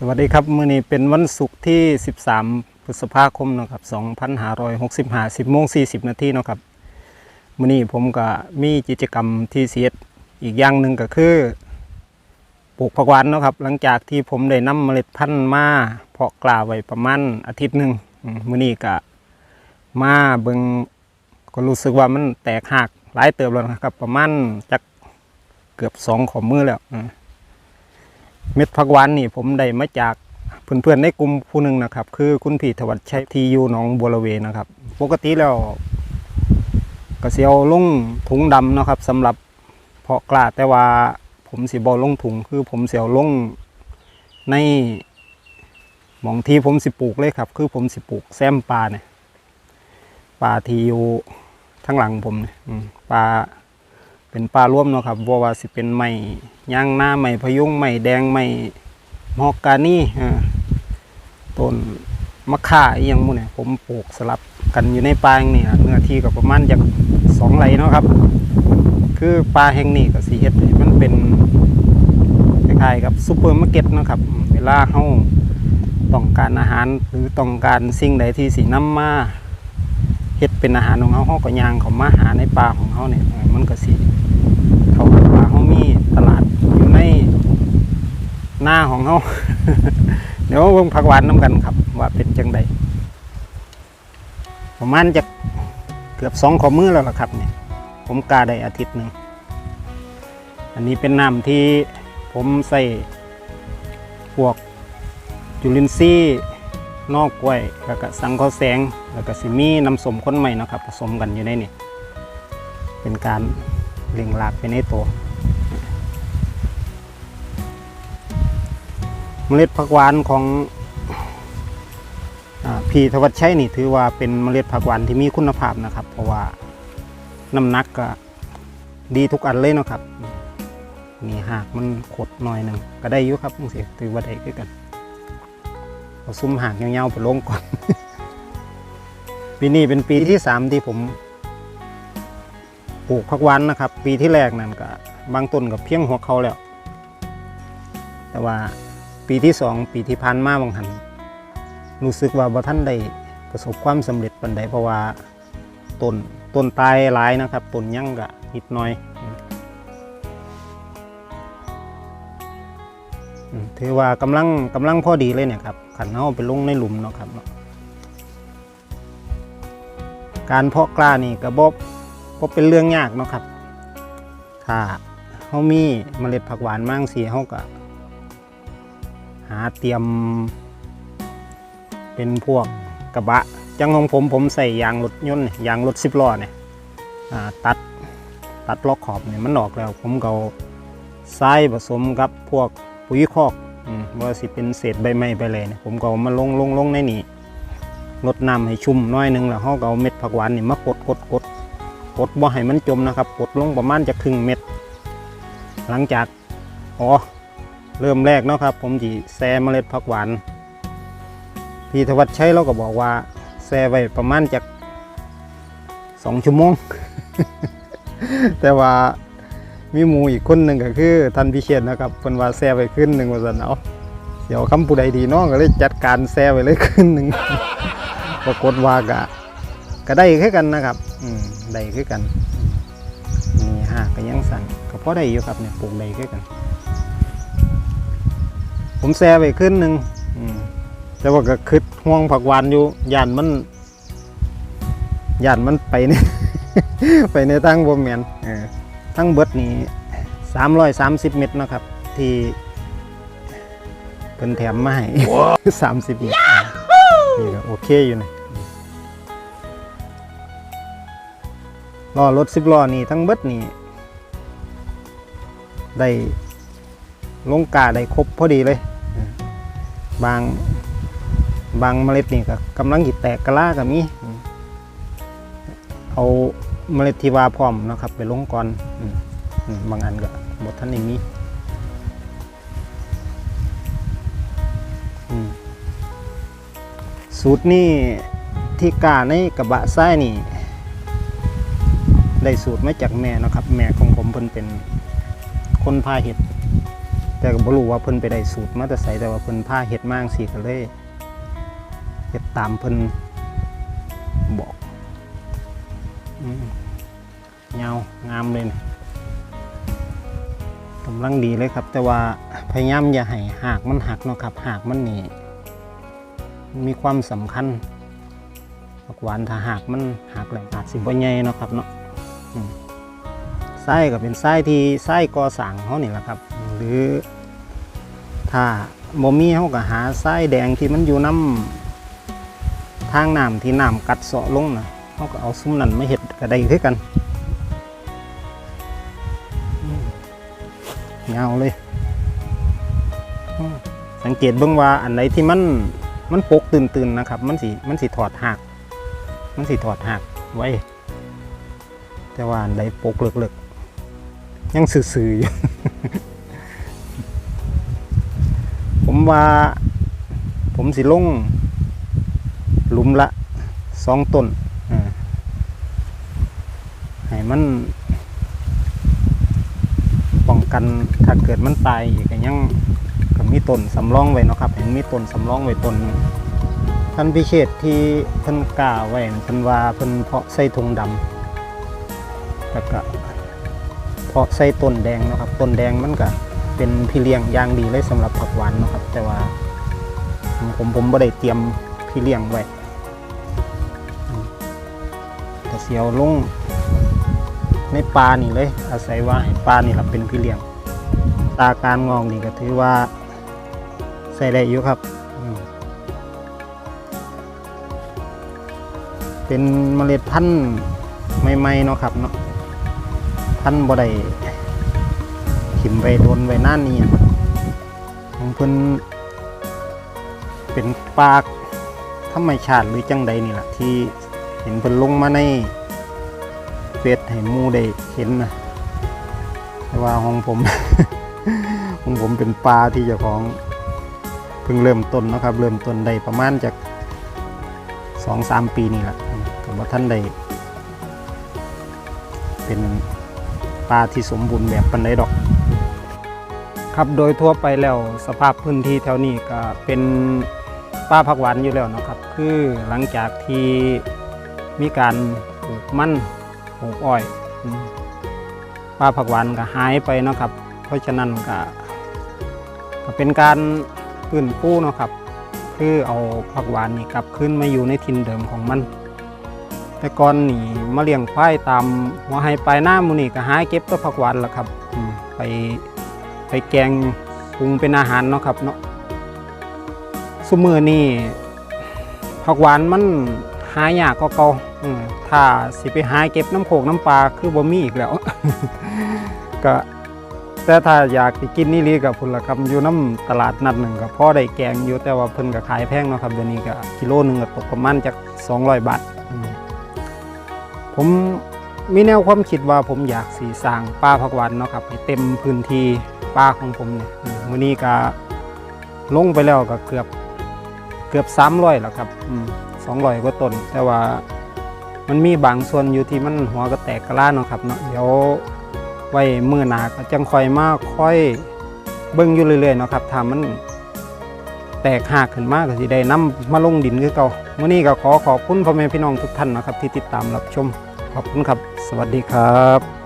สวัสดีครับมื้อนี้เป็นวันศุกร์ที่ 13 พฤษภาคมนะครับ2565 10โมง40 นาทีนะครับมื้อนี้ผมก็มีกิจกรรมที่เสียดอีกอย่างหนึ่งก็คือปลูกผักหวานนะครับ หลังจากที่ผมได้นำเมล็ดพันธุ์มาเพาะกล้าไว้ประมาณอาทิตย์หนึ่งมื้อนี้ก็มาเบิ่งก็รู้สึกว่ามันแตกหักหลายเติบแล้วนะครับ ประมาณจักเกือบสองขอมือแล้วอื เม็ดผักหวานนี่ผมได้มาจากเพื่อนๆในกลุ่มผู้หนึ่งนะครับ คือคุณพี่ธวัชชัยทีอยู่หนองบัวระเวนะครับ ปกติแล้วก็เสียวลงถุงดำนะครับสำหรับเพาะกล้าแต่ว่าผมสิบอลงถุงคือผมเสียวลงในหมองที่ผมสิปลูกเลยครับ คือผมสิปลูกแซมปลาเนี่ยปลาที่อยู่ทั้งหลังผมเนี่ยปลา เป็นปลาร่วมเนาะครับบ่ว่าสิเป็นไม้ย่างหน้าไม้พยุงไม้แดงไม้มอกกานี่ต้นมะข่าอหยังมูเนี่ยผมปลูกสลับกันอยู่ในป่าแห่งนี้ล่ะเนื้อที่ก็ประมาณจากสองไร่เนาะครับ คือป่าแห่งนี้ก็สิเฮ็ดมันเป็นคล้ายๆกับซูเปอร์มาร์เก็ตเนาะครับมเวลาเฮาต้องการอาหารหรือต้องการสิ่งใดที่สินำมา เฮ็ดเป็นอาหารของเฮาเฮาก็ย่างเขามาหาในป่าของเฮาเนี่ยมันก็สิเขาก็ว่าเขามีตลาดอยู่ในหน้าของเขาเดี๋ยวเบิ่งผักหวานน้ำกันครับ ว่าเป็นจังใดประมาณจะเกือบสองขอมือแล้วล่ะครับเนี่ยผมกาได้อาทิตย์หนึ่งอันนี้เป็นน้ำที่ผมใส่พวกจุลินทรีย์ นอกกล้วยแล้วก็สังเคราแสงแล้วก็สิมีน้ำสมข้นใหม่นะครับผสมกันอยู่ในนี่เป็นการเล็งลากไปในตัวเมล็ดผักหวานของอาพี่ธวัชชัยนี่ถือว่าเป็นเมล็ดผักหวานที่มีคุณภาพนะครับ เพราะว่าน้ำหนักก็ดีทุกอันเลยนะครับนี่หากมันขดหน่อยหนึ่งก็ได้อยู่ครับมึงเสียถือว่าได้คือกัน เอาซุ้มหากเงาๆไปลงก่อน ปีนี้เป็นปีที่สามที่ผมปลูกผักหวานนะครับ ปีที่แรกนั่นก็บางต้นกับเพียงหัวเขาแล้ว แต่ว่าปีที่สองปีที่ผ่านมาบางหันรู้สึกว่าบ่ท่านได้ประสบความสำเร็จปันใดเพราะว่าต้นต้นตายหลายนะครับต้นยั่งกะนิดหน่อย ถือว่ากำลังกำลังพอดีเลยเนี่ยครับขันเอาไปลงในหลุมเนาะครับเนาะการเพาะกล้านี่กระบอกก็เป็นเรื่องยากเนาะครับ ถ้าเขามีเมล็ดผักหวานมั่งสีเขาก็หาเตรียม เป็นพวกกระบะจังของผมผมใส่ยางรถยนต์เนี่ยางรถสิบล้อเนี่ยตัดตัดล็อกขอบเนี่ยมันออกแล้ว ผมก็เอาทรายผสมกับพวกปุ๋ยคอก ว่าสิเป็นเศษใบไม้ไรเนี่ยผมก็มาลงลงลงในนี่ลดน้ำให้ชุ่มน้อยหนึงแล้วเขาก็เอาเม็ดผักหวานนี่มากดกดกดกดบ่ให้มันจมนะครับกดลงประมาณจะครึ่งเม็ด หลังจากอ๋อเริ่มแรกเนาะครับ ผมจีแซ่เมล็ดผักหวานพี่ธวัชชัยเราก็บอกว่าแซ่ไว้ประมาณจากสองชั่วโมง แต่ว่า มีหมูอีกคนหนึ่งก็คือท่านพิเชษนะครับเพิ่นว่าแซ่ไว้ขึ้นหนึ่งว่าสันเอาเดี๋ยวคำผู้ใดดีน้องก็เลยจัดการแซ่ไว้เลยขึ้นหนึ่งปรากฏว่ากะก็ได้คือกันนะครับ อืมได้คือกันนี่ฮะก็ยังสั่นก็พอได้อยู่ครับเนี่ยปลูกได้คือกัน ผมแซ่ไปขึ้นหนึ่งแต่ว่าก็คืดห่วงผักหวานอยู่ย่านมันย่านมันไปเนี่ยไปในทางบ่แมนเออ ทั้งเบิดนี่สามร้อยสามสิบเมตรเนาะครับ ที่เป็นแถมมาให้สามสิบเมตรนี่ก็โอเคอยู่นะล้อรถสิบล้อนี่ทั้งเบิดนี่ได้ลงกาได้ครบพอดีเลย บางบางเมล็ดนี่ก็กำลังหิแตกกระลากับมีเอา เมล็ดที่ว่าพร้อมนะครับ ไปลงก่อนบางอันก็บดท่านนี้มีอืมสูตรนี่ที่กาในกระบะไส้นี่ ได้สูตรมาจากแม่นะครับ แม่ของผมเพิ่นเป็นคนพาเห็ด แต่ก็บ่รู้ว่าเพิ่นไปได้สูตรมาแต่ไสแต่ว่าเพิ่นพาเฮ็ดมาจังซี่ก็เลยเฮ็ดตามเพิ่นบอก อืมยางามเลยนะกำลังดีเลยครับ แต่ว่าพยายามอย่าให้หากมันหักเนาะครับหากมันนี่มีความสำคัญผักหวานถ้าหากมันหักแหล่งอาจสิบ่ใหญ่เนาะครับเนาะไส้ก็เป็นไส้ที่ไส้กอสร้างเขานี่แหละครับ หรือถ้าบ่มีเขาก็หาไส้แดงที่มันอยู่น้ำทางน้ำที่น้ำกัดเสาะลงนะ เขาก็เอาซุ้มนั่นมาเห็ดก็ได้คือกันเงาเลย สังเกตเบิ่งว่าอันไหนที่มันมันปกตื่นๆนะครับ มันสิมันสิถอดหัก มันสิถอดหักไว้ แต่ว่าอันไหนปกเลิกๆ ยังซื่อๆอยู่ผมว่าผมสิลงหลุมละสองต้น มันป้องกันถ้าเกิดมันตายอีกยังก็มีต้นสำรองไว้นะครับเห็นมีต้นสำรองไว้ต้นท่านพิเชษที่เพิ่นกล้าไว้นั่นเพิ่นว่าเพิ่นเพาะใส่ถุงดำแล้วก็เพาะใส่ต้นแดงนะครับต้นแดงมันก็เป็นพี่เลี้ยงอย่างดีเลยสำหรับผักหวานนะครับ แต่ว่าผมผมผมไม่ได้เตรียมพี่เลี้ยงไว้แต่เสียวลง ในปลานี่เลย อาศัยว่าปลานี่แหละเป็นพี่เลี้ยงตาการงองนี่ก็ถือว่าใส่ได้อยู่ครับ เป็นเมล็ดพันธุ์ใหม่ๆเนาะครับเนาะพันธุ์บ่ได้ขิมไว้โดนไว้น่านนี่ของเพิ่นเป็นปากธรรมชาติหรือจังใดนี่แหละที่เห็นเพิ่นลงมาใน เฟซให้มูได้เห็นนะแต่ว่าของผม ของผมเป็นปลาที่เจ้าของเพิ่งเริ่มต้นนะครับ เริ่มต้นได้ประมาณจากสองสามปีนี่แหละกับว่าท่านได้เป็นปลาที่สมบูรณ์แบบปันไดดอก ครับโดยทั่วไปแล้วสภาพพื้นที่แถวนี้ก็เป็นป่าผักหวานอยู่แล้วนะครับ คือหลังจากที่มีการปลูกมัน ปลูกอ้อยป่าผักหวานก็หายไปเนาะครับ เพราะฉะนั้นก็ก็เป็นการฟื้นฟูเนาะครับ คือเอาผักหวานนี่กลับขึ้นมาอยู่ในถิ่นเดิมของมัน แต่ก่อนนี่มาเลี้ยงควายตามหัวไฮปลายหน้ามูนี่ก็หายเก็บตัวผักหวานแหละครับไปไปแกงปรุงเป็นอาหารเนาะครับเนาะซุมือนี่ผักหวานมันหายากก็เก่าอืม ถ้าสิไปหาเก็บน้ำโขกน้ำปลาคือบ่มีอีกแล้ว ก็แต่ถ้าอยากสิกินนี่ลีกับพุ่นละครับอยู่น้ำตลาดนัดหนึ่งก็พอได้แกงอยู่แต่ว่าเพิ่นก็ขายแพงเนาะครับเดี๋ยวนี้ก็กิโลหนึ่งก็ตกประมาณจาก200 บาทอืมผมมีแนวความคิดว่าผมอยากสีสร้างป่าผักหวานเนาะครับให้เต็มพื้นที่ป่าของผมเนี่ยมื้อนี้ก็ลงไปแล้วก็เกือบเกือบ300แล้วครับอืม200กว่าต้นแต่ว่า มันมีบางส่วนอยู่ที่มันหัวก็แตกกระล้าเนาะครับเนาะเดี๋ยวไว้มือหนาก็จังค่อยมาค่อยเบิ้งอยู่เรื่อยๆเนาะครับถ้ามันแตกหักขึ้นมากก็สิได้นํมาลงดินคือเก่ามื้อนี้ก็ขอขอบคุณพ่อแม่พี่น้องทุกท่านนะครับที่ติดตามรับชม ขอบคุณครับ สวัสดีครับ